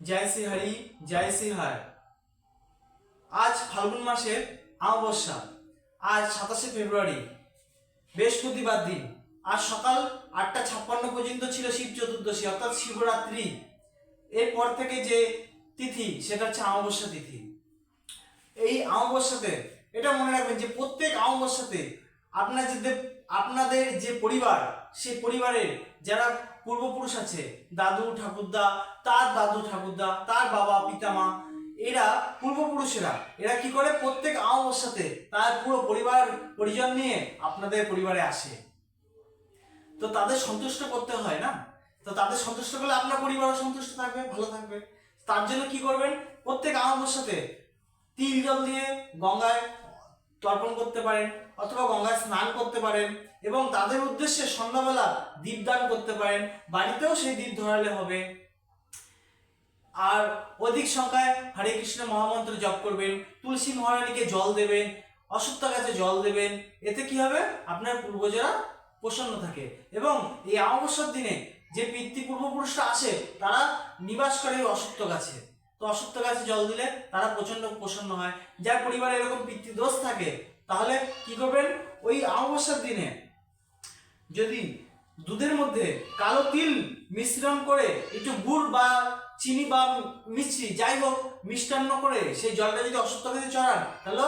জয় শ্রী হরি, জয় শ্রী হার। আজ ফাল্গুন মাসের অমাবস্যা, আজ সাতাশে ফেব্রুয়ারি, বৃহস্পতিবার দিন। আজ সকাল আটটা ছাপ্পান্ন পর্যন্ত ছিল শিব চতুর্দশী, অর্থাৎ শিবরাত্রি। এরপর থেকে যে তিথি, সেটা হচ্ছে অমাবস্যা তিথি। এই অমাবস্যাতে, এটা মনে রাখবেন যে প্রত্যেক অমাবস্যাতে আপনার যে আপনাদের যে পরিবার, সেই পরিবারের যারা পূর্বপুরুষ আছে, দাদু, ঠাকুরদা, তার দাদু, ঠাকুরদা, তার বাবা, পিতামা, এরা পূর্বপুরুষেরা, এরা কি করে? প্রত্যেক অমাবস্যাতে তার পুরো পরিবার, পরিজন নিয়ে আপনাদের পরিবারে আসে। তো তাদের সন্তুষ্ট করতে হয় না? তো তাদের সন্তুষ্ট করলে আপনার পরিবারও সন্তুষ্ট থাকবে, ভালো থাকবে। তার জন্য কি করবেন? প্রত্যেক অমাবস্যাতে তিল জল দিয়ে গঙ্গায় তর্পণ করতে পারেন অথবা গঙ্গায় স্নান করতে পারেন এবং তাদের উদ্দেশ্যে সন্ধ্যাবেলা দীপদান করতে পারেন, বাড়িতেও সেই দীপ ধরালে হবে। আর অধিক সংখ্যায় হরে কৃষ্ণ মহামন্ত্র জপ করবেন, তুলসী মহারানীকে জল দেবেন অসত্য গাছে জল দেবেন, এতে কি হবে? আপনার পূর্বজরা প্রসন্ন থাকে এবং এই অমাবস্যার দিনে যে পিতৃ পূর্বপুরুষরা আসে, তারা নিবাস করে এই অসত্য গাছে। অসত্য গাছে জল দিলে তারা প্রচণ্ড প্রসন্ন হয়। যার পরিবারে এরকম পিতৃদোষ থাকে, তাহলে কি করবেন? ওই অমাবস্যার দিনে যদি দুধের মধ্যে কালো তিল মিশ্রণ করে একটু গুড় বা চিনি বা মিষ্টি, যাই হোক, মিষ্টান্ন করে সেই জলটা যদি অসুস্থ গাছে চড়ান তাহলে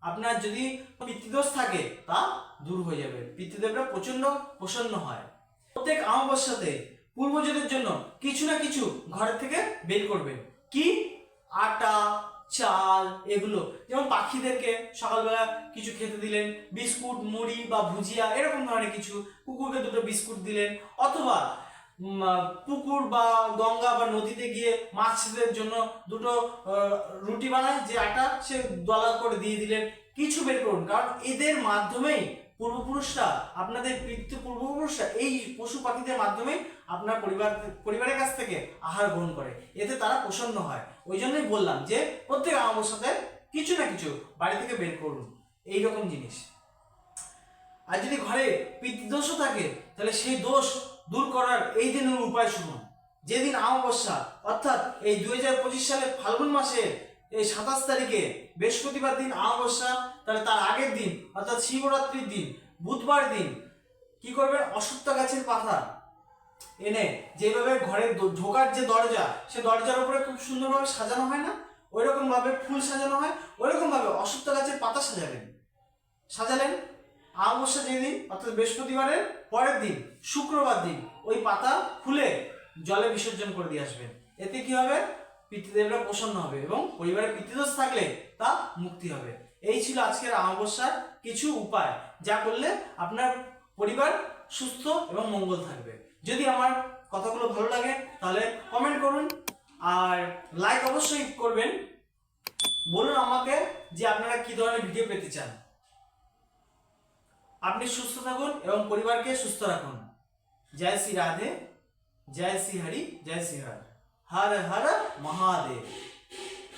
আপনার যদি পিতৃদোষ থাকে, তা দূর হয়ে যাবে। পিতৃদেবরা প্রচণ্ড প্রসন্ন হয়। প্রত্যেক অমাবস্যাতে পূর্বজদের জন্য কিছু না কিছু ঘরের থেকে বের করবেন কি? আটা, চাল, এগুলো। যেমন পাখিদেরকে সকালবেলা কিছু খেতে দিলেন, বিস্কুট, মুড়ি বা ভুজিয়া, এরকম ধরনের কিছু। কুকুরকে দুটো বিস্কুট দিলেন। অথবা পুকুর বা গঙ্গা বা নদীতে গিয়ে মাছদের জন্য দুটো রুটি বানায়, যে আটা সে দলা করে দিয়ে দিলেন। কিছু বের করুন। কারণ এদের মাধ্যমেই পূর্বপুরুষরা, আপনাদের পিতৃ পূর্বপুরুষরা এই পশু পাখিদের মাধ্যমে আপনার পরিবার, পরিবারের কাছ থেকে আহার গ্রহণ করে। এতে তারা প্রসন্ন হয়। ওই জন্যই বললাম যে, প্রত্যেক অমাবস্যাতে কিছু না কিছু বাড়ি থেকে বের করুন। এই রকম জিনিস। আর যদি ঘরে পিতৃদোষও থাকে, তাহলে সেই দোষ দূর করার এই দিনের উপায় শুনুন। যেদিন অমাবস্যা, অর্থাৎ এই দুই হাজার পঁচিশ সালের ফাল্গুন মাসে এই সাতাশ তারিখে বৃহস্পতিবার দিন আমাবস্যা তাহলে তার আগের দিন, অর্থাৎ শিবরাত্রির দিন, বুধবার দিন, কি করবেন অসত্য গাছের পাতা এনে যেভাবে ঘরের দ- ঢোকার যে দরজা, সে দরজার উপরে খুব সুন্দরভাবে সাজানো হয় না? ওই ভাবে ফুল সাজানো হয় ওই ভাবে অসত্য গাছের পাতা সাজাবেন সাজালেন। অমাবস্যা যেদিন, অর্থাৎ বৃহস্পতিবারের পরের দিন, শুক্রবার দিন, ওই পাতা খুলে জলে বিসর্জন করে দিয়ে আসবেন। এতে কি হবে? পিতৃদেবরা প্রসন্ন হবে এবং পরিবারে পিতৃদোষ থাকলে তা মুক্তি হবে। এই ছিল আজকের অমাবস্যার কিছু উপায় যা করলে আপনার পরিবার সুস্থ এবং মঙ্গল থাকবে। যদি আমার কথাগুলো ভালো লাগে, তাহলে কমেন্ট করুন আর লাইক অবশ্যই করবেন। বলুন আমাকে যে আপনারা কি ধরনের ভিডিও পেতে চান। আপনি সুস্থ থাকুন এবং পরিবারকে সুস্থ রাখুন। জয় শ্রী রাধে, জয় শ্রী হরি, জয় শ্রী হর। හර හර මහාදේව